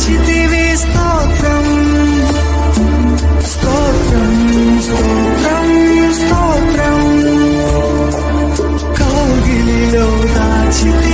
కాచితివి స్తోత్రం. స్తోత్రం స్తోత్రం స్తోత్రం. కౌగిలిలో దాచితి